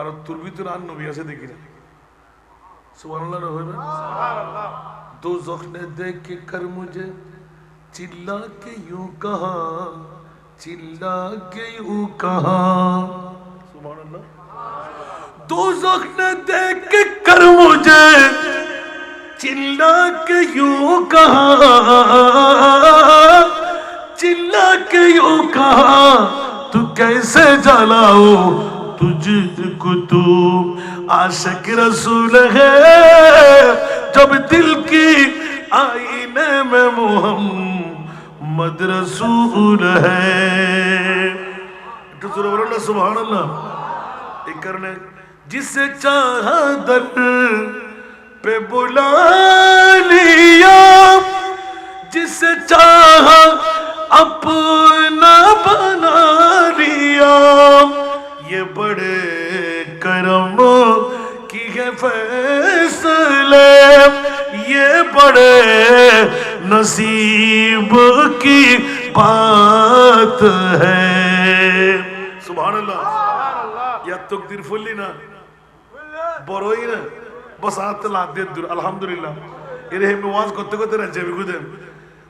আর তোর ভিতরে আর নবী আছে দেখি না। সুবহানাল্লাহ রহিম সুবহানাল্লাহ। دو زخم دیکھ کر مجھے چلا کے یوں کہا چلا کے یوں کہا سبحان اللہ دو زخم دیکھ کر مجھے چلا کے یوں کہاں چلا کے یوں کہا تو کیسے تجھ کو تو عاشق رسول ہے، جب دل کی آئینے میں محمد رسول ہے۔ تو اللہ سبحان اللہ ایک کرنے۔ جسے چاہا در پہ بلا لیا۔ جسے چاہا اپنا بنا لیا۔ बड़े करम की है फैसले ये बड़े नसीब की बात है सुबह अल्लाह या तकदीर ফুললি না বড়ই না বস হাতে লাভ দিয়ে দূর আলহামদুলিল্লাহ এর হেমে ওয়াজ করতে করতে রাজ্যে বিগুদেন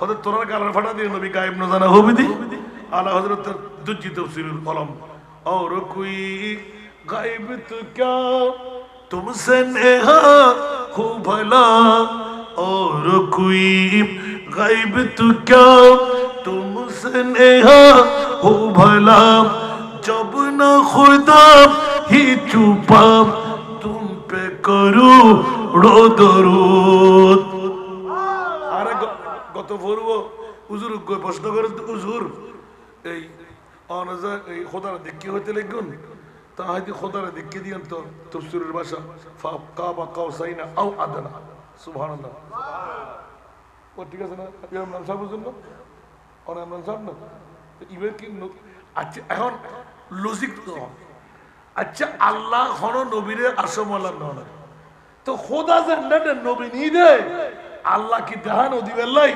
হযরত তোরার গালার ফাটা দিয়ে নবী গায়েব ন জানা হবি দি আলা হযরত দুজি তফসিরুল কলম और कोई गायब तो क्या तुमसे नेहा हो भला और कोई गायब तो क्या तुमसे नेहा हो भला जब न खुदा ही चुपा तुम पे करू रो দরুদ আরে গ- গত পূর্ব উজুর প্রশ্ন করে তো উজুর এই অনজা, এই খোদার দেখি হইতে লাগুন তা হয়তো খোদার তো ভাষা ফা কাবা কাউসাইনা আও আদনা। সুবহানাল্লাহ। ও, ঠিক আছে না? ইমাম সাহেব বুঝুন না অন ইমরান সাহেব না? তো ইবের কি আচ্ছা এখন লজিক তো আচ্ছা আল্লাহ হন নবীরে আসমল্লাহ নন তো খোদা জান্নাতে নবী নি দে। আল্লাহ কি দেহানো দিবেন লাই?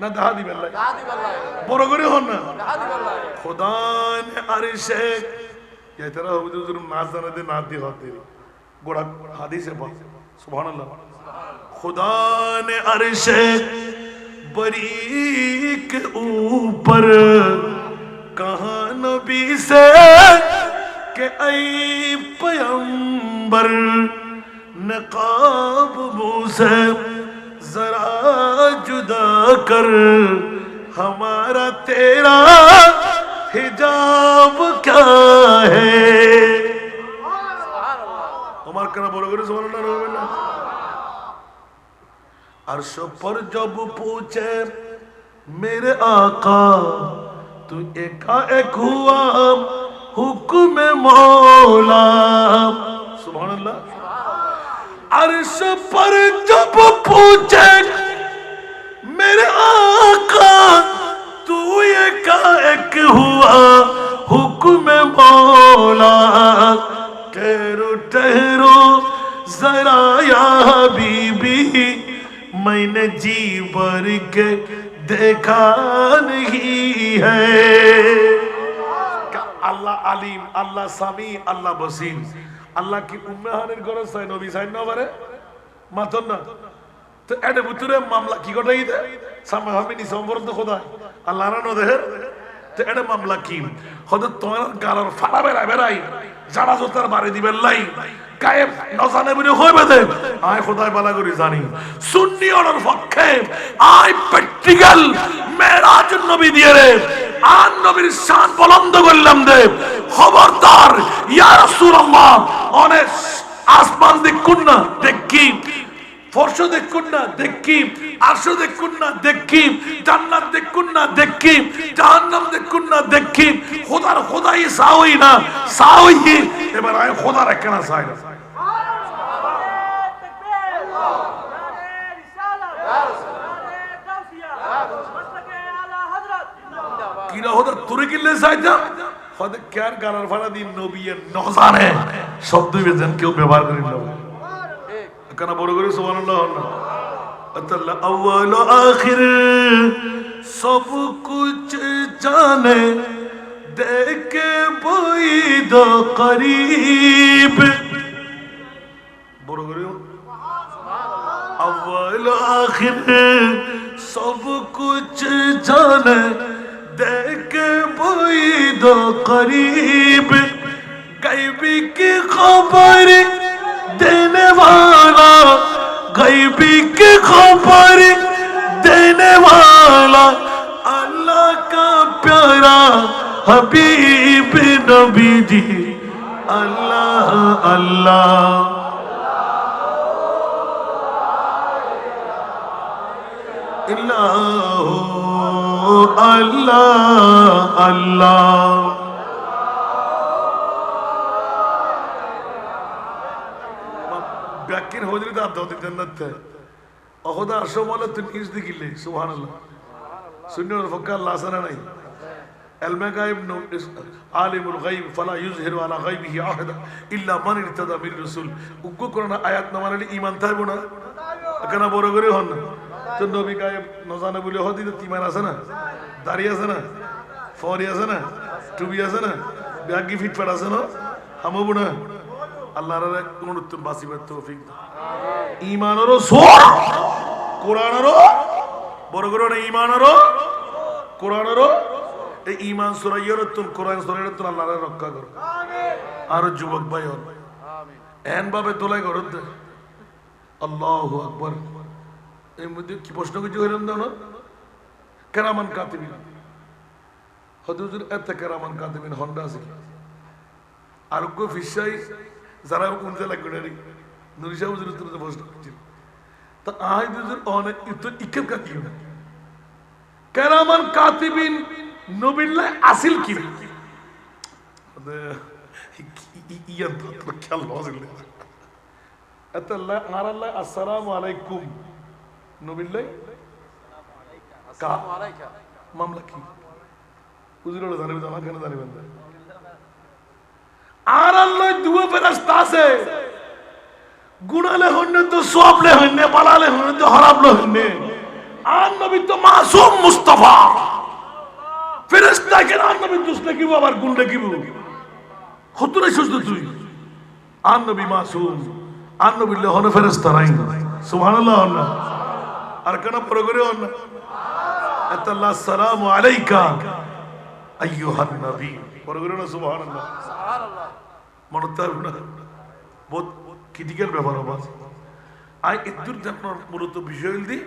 না দেহা দিবেন লাই বড় করে হন না খোদা নে আরশে ये तेरा हुजूर नाज जाने दे नाद दी होती बड़ा हदीस है बात सुभान अल्लाह खुदा ने अरशे बरी के ऊपर कहा नबी से के ऐ पैगंबर नकाब ذرا جدا کر، ہمارا تیرا حجاب کیا ہے؟ ہمارا کرنا بولو گے سبحان اللہ رحمۃ اللہ عرش پر جب پوچھے، میرے آقا، تو ایک ایک ہوا، حکم مولا۔ سبحان اللہ۔ عرش پر جب پوچھے میرے آقا تو یہ کا ایک ہوا حکم مولا ٹھہرو ٹھہرو ذرا یا حبیبی میں نے جی بھر کے دیکھا نہیں ہے۔ اللہ علیم اللہ سمیع اللہ بصیر۔ আল্লাহ কি উম্মেহানের ঘরে চাই নবী চাই না পারে? মাতন না। তো এটা ভিতরে মামলা কি কটাই দে? সামনে হবে নি সম্পর্ক খোদা আল্লাহ না দেহের তো এটা মামলা কি? তোমার গালার ফাড়া বেড়ায় বেড়াই যারা জোতার বাড়ি দিবেন লাই। নজানে বলে হইবে দে। আয় খোদায় বালা করি জানি। সুন্নি অর্ডার পক্ষে আয় মেরাজ নবী দিয়ে রে। আর নবীর শান বলন্দ করলাম দে খবরদার, ইয়া রাসূলুল্লাহ, অনেক আসমান দেখুন না, দেখি। ফর্শ দেখুন না, দেখি। আরশ দেখুন না, দেখি। জান্নাত দেখুন না, দেখি। জাহান্নাম দেখুন না, দেখি। খোদার খোদাই সাওই না, সাওই এবার আয় খোদার একখানা না। কিনা হতে তুরে কিনলে চাইতাম হতে কেয়ার গানার ভাড়া দিন নবীর নজানে। শব্দ বেজন কেউ ব্যবহার করি না। কেন বড় করে সুবহানাল্লাহ না? আতাল্লা আউয়াল আখির, সব কুছ দেখে বই দো বড় করে আউয়াল আখির, সব কুছ জানে قریب غیبی کی خبر دینے والا، غیبی کی خبر دینے والا۔ اللہ کا پیارا حبیب نبی جی اللہ اللہ۔ اللہ اللہ اللہ۔ আক্কির হজরি তো আত্মহতি জান্নাতে অহদা আসো বলে তুমি ইস দেখিলে সুহান আল্লাহ সুন্নির ফক্কা আল্লাহ আসানা নাই علم غائب نو عالم الغيب فلا يظهر على غيبه احد الا من ارتضى من رسول উগ্গ কোন আয়াত না মানলে ঈমান থাকবে না। কেন বড় করে হন তো নবী গায়েব না জানে বলে, হদি তো ঈমান আছে না? দাড়ি আছে না? ফরি আছে না? টুবি আছে না? ব্যাগি ফিট আছে না? হামবো না? আল্লাহর কোন উত্তম তৌফিক। ইমানেরও সোর কোরআনেরও, বড় করে না ইমানেরও কোরআনেরও। এই ইমান সুরাইয়ের তুন কোরআন সুরাইয়ের তুন আল্লাহরে রক্ষা করো। আর যুবক ভাই হন। এন ভাবে তোলাই করো আল্লাহ আকবর। এর মধ্যে কি প্রশ্ন কিছু হইলাম দাও না? কেরামান কাতিবিন। হদুজুর এত কেরামান কাতিবিন, হন্ডা আছে কি? আরোগ্য ফিসাই যারা উনতে লাগবে না নুরিশা হুজুর উত্তর প্রশ্ন করছিল। তা আজ দুজুর অনেক উত্তর ইকের না কেরামান কাতিবিন নবিল্লাহ আসিল কি আল্লাহ আসসালামু আলাইকুম। নবিল্লাহ? মামলা কি? হুজুর জানিবেন আমার কেন জানিবেন আর আল্লাহ দুয়া ফেরাস্তা আছে। গুণালে হইনে তো সবলে হইনে, বালালে হইনে তো হরাবলে হইনে। আর নবী তো মাসুম মুস্তাফা। ফেরেস্তা কেন আর নবী দুস লিখিব আবার গুণ লিখিব হতুরে সুস্থ তুই। আর নবী মাসুম, আর নবী হন ফেরেস্তা নাই। সুবহানাল্লাহ আর কেন পরে করে হন আতাল্লাহ সালামু আলাইকা। আইয়ুহান নবী পরে করে না সুবহানাল্লাহ মনে থাকবে না বহুত ক্রিটিক্যাল ব্যাপার আবার আই ইদ্দুর আপনার মূলত বিষয় দি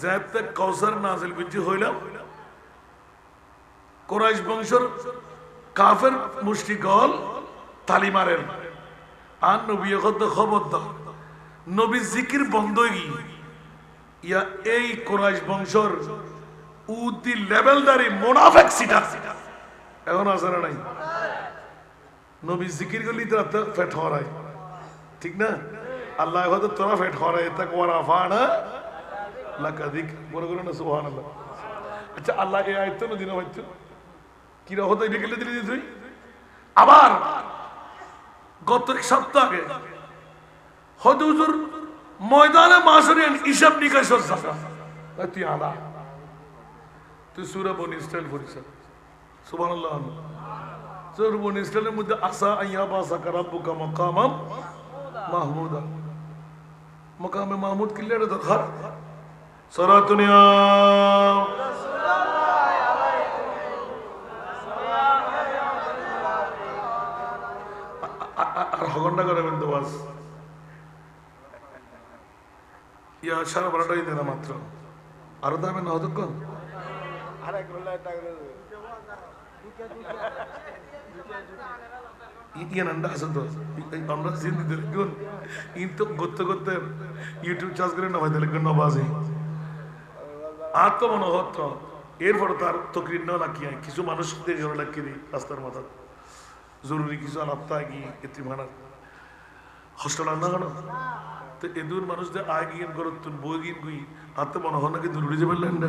যাতে কৌসার নাজিল করছি হইলাম কোরাইশ বংশর কাফের মুষ্টিকল তালি মারেন আর নবী খবরদার নবী জিকির বন্ধ ইয়া এই কোরাইশ বংশর উদি লেভেলদারি মোনাফেক সিটা এখন আছে না নাই নবী জিকির করলি তো ফেট হরাই ঠিক না আল্লাহ হয়তো তোরা ফেট হরাই তা কোয়ারা ফানা লাকাদিক মনে করো না সুবহানাল্লাহ আচ্ছা আল্লাহ এই আয়ত্ত না দিন হয়তো কি হতো বিকেলে দিলি তুই আবার গত এক সপ্তাহ আগে হয়তো ময়দানে মাসরিয়ান হিসাব নিকাশ তুই আলা তুই সুরা বনি স্টাইল করিস সুবহানাল্লাহ। সুরা বনি স্টাইলের মধ্যে আসা আইয়া বাসা কারাব্বুকা মাকামাম মাহমুদা। মকামে মাহমুদ কিল্লের দরকার সরাতুনিয়া আর হগন্ডা করাবেন তো বাস। ইয়া সারা বারোটাই দেনা মাত্র। আরও দামে না হতো আর লাকিয়ে কিছু মানুষ লাগিয়ে দিই রাস্তার মাথা জরুরি কিছু আলাপ থাকি এতিমানার হোস্টেল আনা কেন? তো এদুর মানুষ যে আয় গিয়ে করত বই গিয়ে গুই আর নাকি দূরে যে বললেন না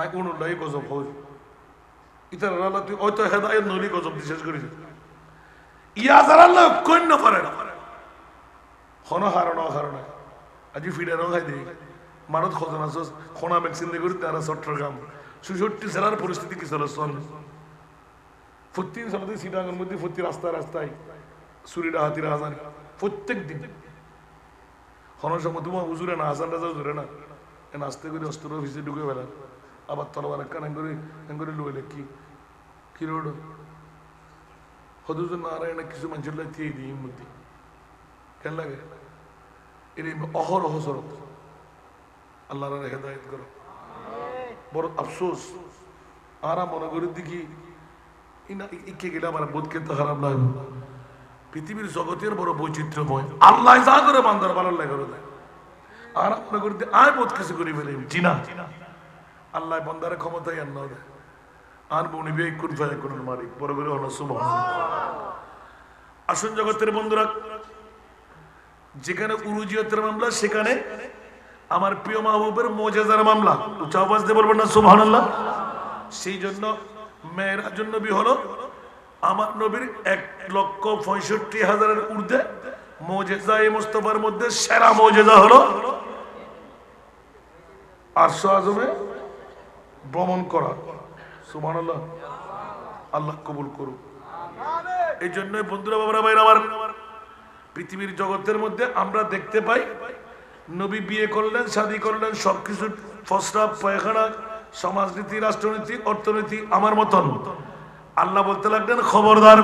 আই উনুল্লাই গজব হই ইতার আল্লাহ তুই ওই তো হেদায়ত নলি গজব বিশেষ করেছে। ইয়া যারা আল্লাহ ঐক্য পারে না। হন হারণ হারণ আজি ফিডারও খাই দিই। মানত খোঁজন আছো খোনা ভ্যাকসিন দিয়ে করি তারা চট্টগ্রাম। সুষট্টি জেলার পরিস্থিতি কি চলে চল। প্রত্যেক চলতে সিটাঙ্গের মধ্যে প্রতি রাস্তায় রাস্তায় চুরিটা হাতিরা হাজার প্রত্যেক দিন। হনর সময় তোমার হুজুরে না হাসান রাজা হুজুরে না। নাস্তে করে অস্ত্র অফিসে ঢুকে বেলা নাম করে লইলে কি কি রোড? হদুজুর নারায়ণ কিছু লাই দিয়ে দিই এর মধ্যে কেন লাগে? এর অহরহ সরত আল্লাহর হেদায়ত করো। বড় আফসোস। আরা মনে করি দেখি ইকে গেলে আমার বোধ খেতে খারাপ লাগবে পৃথিবীর জগতের বড় বৈচিত্র্যময়। আল্লাহ যা করে বান্দার ভালো লাগে আর মনে করি আয় বোধ কিছু করি ফেলে। চিনা আল্লাহ বান্দারে ক্ষমতাই না আর মনে বিয়ে কোন মালিক? বড় করে হলো শুভ আসুন জগতের বন্ধুরা, যেখানে উরুজিয়তের মামলা, সেখানে আমার প্রিয় মাহবুবের মোজেজার মামলা। উচ্চ আওয়াজ দিয়ে বলবেন না সুবহানাল্লাহ? সেই জন্য মেয়েরাজ নবী হলো আমার নবীর এক লক্ষ পঁয়ষট্টি হাজারের ঊর্ধ্বে মোজেজা এই মোস্তফার মধ্যে সেরা মোজেজা হলো আরশো আজমে ভ্রমণ করা। সুবহানাল্লাহ। আল্লাহ কবুল করুক। এই জন্যই বন্ধুরা, বাবারা, ভাইরা, আমার পৃথিবীর জগতের মধ্যে আমরা দেখতে পাই, নবী বিয়ে করলেন, শাদী করলেন, সবকিছু ফসরা, পায়খানা, সমাজনীতি, রাষ্ট্রনীতি, অর্থনীতি, আমার মতন। আল্লাহ বলতে লাগলেন, খবরদার,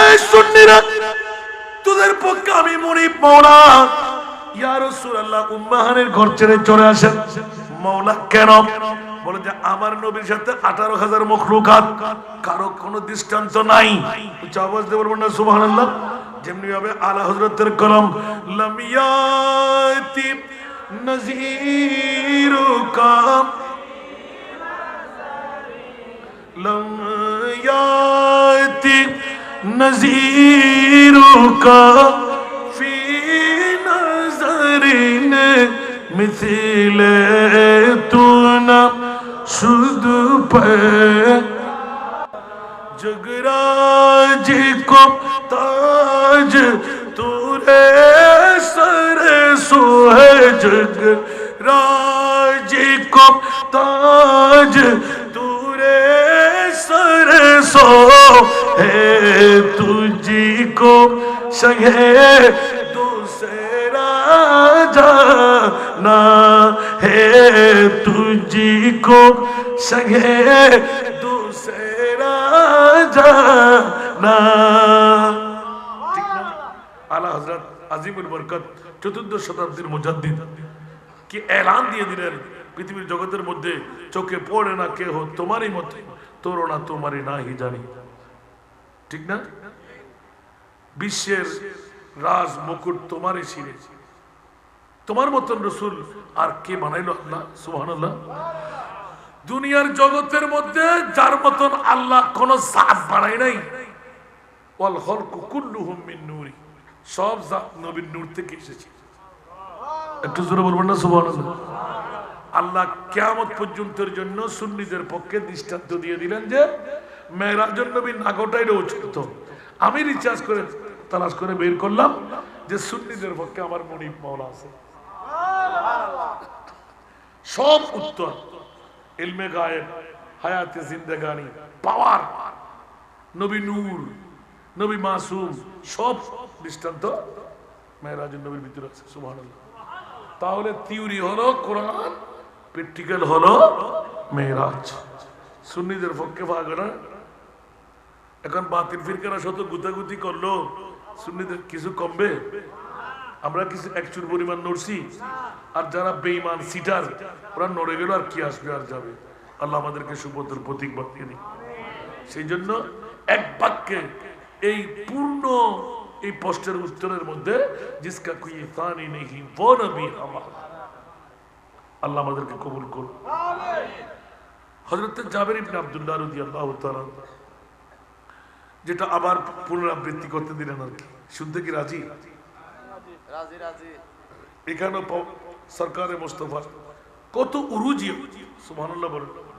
এই সুন্নিরা, তোদের পক্ষে আমি মনিব মৌলা ইয়া রাসূলুল্লাহ, উম্মাহানের ঘর ছেড়ে চলে আসেন। মৌলা কেন? বলে যে, আমার নবীর সাথে আঠারো হাজার মখলুকাত, কারও কোনো দৃষ্টান্ত নাই। উচ্চ আওয়াজ দিয়ে বলবেন না? সুবহানাল্লাহ। যেমনি ভাবে আলা হজরতের কলম লামিয়াতি নজিরুকা লামিয়াতি নজিরুকা ফি নজরিন خود پر۔ جگرا جی کو تاج تورے سر سو ہے جگرا جی کو تاج تورے سر سو ہے تجھی کو شہے دوسرا جانا तुझी को संगे दूसरा जाना ঠিক না? আলা হজরত আজিমুল বরকত চতুর্দশ শতাব্দীর মুজাদ্দিদ কি এলান দিয়ে দিলেন পৃথিবীর জগতের মধ্যে চোখে পড়ে না কেহ তোমারই মতে তোর না তোমারই না হি জানি ঠিক না বিশ্বের রাজ মুকুট তোমারই শিরে তোমার মতন রসুল আর কে বানাইলো আল্লাহ? সুবহানাল্লাহ। দুনিয়ার জগতের মধ্যে যার মতন আল্লাহ কোন জাত বানাই নাই। ওয়াল সব নূর থেকে এসেছে। একটু জোরে বলবেন না? আল্লাহ জন্য সুন্নিদের পক্ষে দৃষ্টান্ত দিয়ে দিলেন যে মেয়েরাজন নবী নাগটাই উচিত আমি রিচার্জ করে তালাশ করে বের করলাম যে, সুন্নিদের পক্ষে আমার মনিব মাওলা আছে। সব উত্তর, ইলমে গায়েব, হায়াতে জিন্দেগানি, পাওয়ার, নবী নূর, নবী মাসুম, সব দৃষ্টান্ত মেহরাজ নবীর ভিতরে আছে, সুবহানাল্লাহ। তাহলে থিওরি হলো, কোরআন প্র্যাকটিক্যাল হলো মেহরাজ। সুন্নিদের পক্ষে না। এখন বাতিল ফিরকারা শত গুতাগুতি করল, সুন্নিদের কিছু কমবে? আমরা কিছু একচুর পরিমাণ নড়ছি, আর যারা বেইমান সিটার, ওরা নড়ে গেল আর কি আসবে, আর যাবে। আল্লাহ আমাদেরকে সুপথের প্রতীক বানিয়ে দিন সেই জন্য এক বাক্যে এই পূর্ণ এই প্রশ্নের উত্তরের মধ্যে, জিসকা তানি নেই वो নবী আমার আল্লাহ আমাদেরকে কবুল করুন। হজরত জাবের ইবনে আব্দুল্লাহ তাআলা যেটা আবার পুনরাবৃত্তি করতে দিলেন আর কি। শুনতে কি রাজি? পাও- সরকারে মোস্তফা। কত উরুজি সুবহানাল্লাহ বলেন।